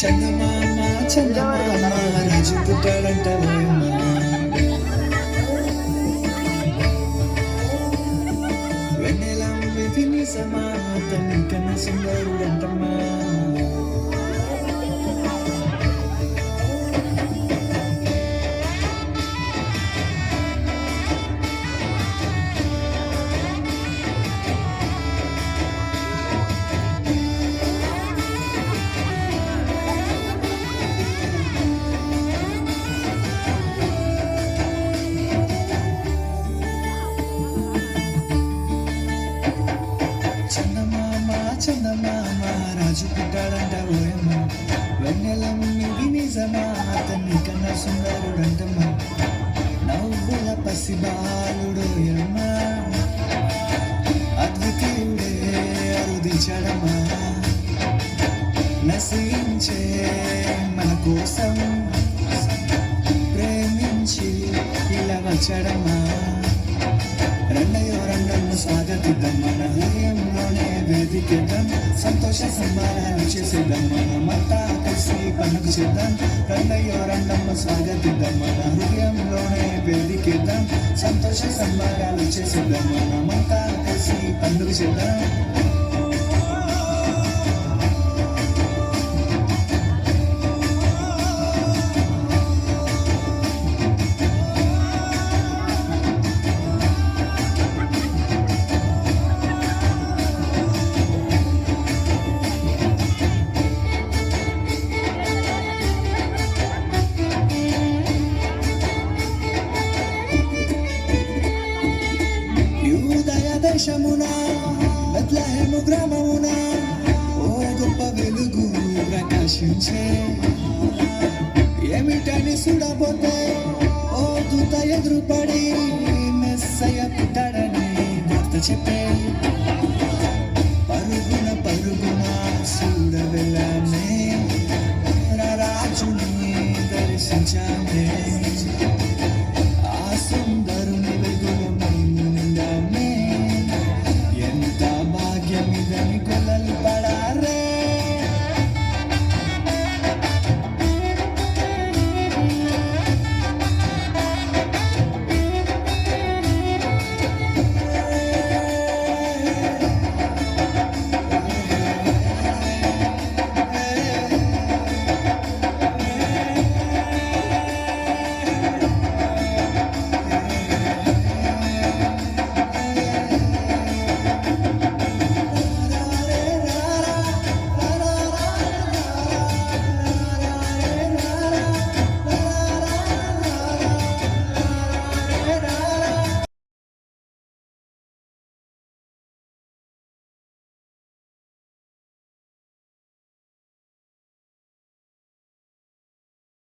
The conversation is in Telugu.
చందమామ చందమామ రాజు పుట్టాడంట ఓయమ్మ. వెన్నెలమ్మి తినిసమా తల్లి కన్న సుందరుడంటమ్మా చందమామ రాజు పుట్టాడంట ఓయమ్మ. వెన్నెలమ్మిది నిజమా? అతన్ని కన్న సుందరుడంటమ్మ. నవ్వుల పసిబాలుడు ఎమ్మ అద్వితీయుడే అరుదించడమా నశించే మన కోసం ప్రేమించి ఇలా వచ్చడమా రెండయో రెండನ್ನು స్వాగతిద్దాం. మన హృదయంలోనే వేదికిద్దాం. సంతోష సంబరాలు చేసేద్దాం. మనమంతా కలిసి పండుగ చేద్దాం. రెండయో రెండమ్మ స్వాగతిద్దాం. మన హృదయంలోనే వేదికేద్దాం. సంతోష సంబరాలు చేసేద్దాం. మనమంతా కలిసి పండుగ చేద్దాం. ఆకాశమున బెత్లహేము గ్రామమున ఓ గొప్ప వెలుగు ప్రకాశించే. ఏమిటని చూడబోతే ఓ దూత ఎదురుపడి మెస్సయ పుట్టడని భర్త చెప్పే. పరుగున పరుగున చూడవెళ్ళామే రాజుని దర్శించామే. ఆ సుందరుని